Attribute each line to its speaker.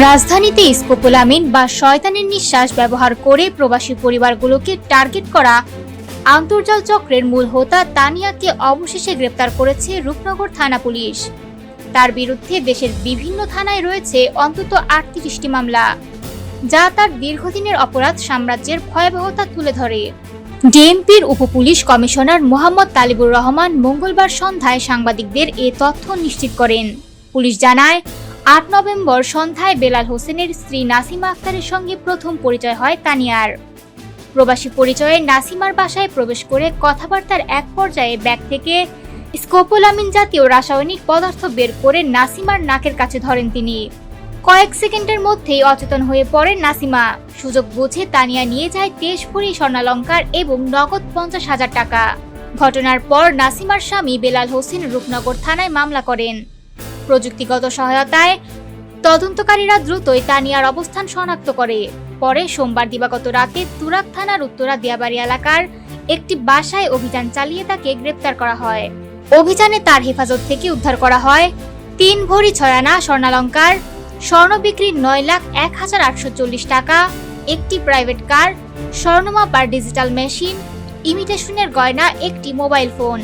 Speaker 1: রাজধানীতে স্কোপোলামিন বা শয়তানের নিঃশ্বাস ব্যবহার করে প্রবাসী পরিবারগুলোকে টার্গেট করা আন্তর্জাল চক্রের মূল হোতা তানিয়াকে অবশেষে গ্রেপ্তার করেছে রূপনগর থানা পুলিশ। তার বিরুদ্ধে দেশের বিভিন্ন থানায় রয়েছে অন্তত আটত্রিশটি মামলা, যা তার দীর্ঘদিনের অপরাধ সাম্রাজ্যের ভয়াবহতা তুলে ধরে। ডিএমপির উপপুলিশ কমিশনার মোহাম্মদ তালিবুর রহমান মঙ্গলবার সন্ধ্যায় সাংবাদিকদের এ তথ্য নিশ্চিত করেন। পুলিশ জানায় আট নভেম্বর সন্ধ্যায় বেলাল হোসেনের স্ত্রী নাসিমা আক্তারের সঙ্গে প্রথম পরিচয় হয় তানিয়ার। প্রবাসী পরিচয়ে নাসিমার বাসায় প্রবেশ করে কথাবার্তার এক পর্যায়ে ব্যাগ থেকে স্কোপোলামিন জাতীয় রাসায়নিক পদার্থ বের করে নাসিমার নাকের কাছে ধরেন তিনি। কয়েক সেকেন্ডের মধ্যেই অচেতন হয়ে পড়েন নাসিমা। সুযোগ বুঝে তানিয়া নিয়ে যায় তেইশ ভরি স্বর্ণালঙ্কার এবং নগদ পঞ্চাশ হাজার টাকা। ঘটনার পর নাসিমার স্বামী বেলাল হোসেন রূপনগর থানায় মামলা করেন। প্রযুক্তিগত সহায়তায়। তদন্তকারীরা দ্রুতই তানিয়ার অবস্থান শনাক্ত করে। পরে সোমবার দিবাগত রাতে তুরাক থানার উত্তরা দিয়াবাড়ি এলাকার একটি বাসায় অভিযান চালিয়ে তাকে গ্রেপ্তার করা হয়। অভিযানে তার হেফাজত থেকে উদ্ধার করা হয় তিন ভরি ছয়ানা স্বর্ণালঙ্কার। স্বর্ণ বিক্রির নয় লাখ এক হাজার আটশো চল্লিশ টাকা, একটি প্রাইভেট কার স্বর্ণমাপার ডিজিটাল মেশিন, ইমিটেশনের গয়না, একটি মোবাইল ফোন।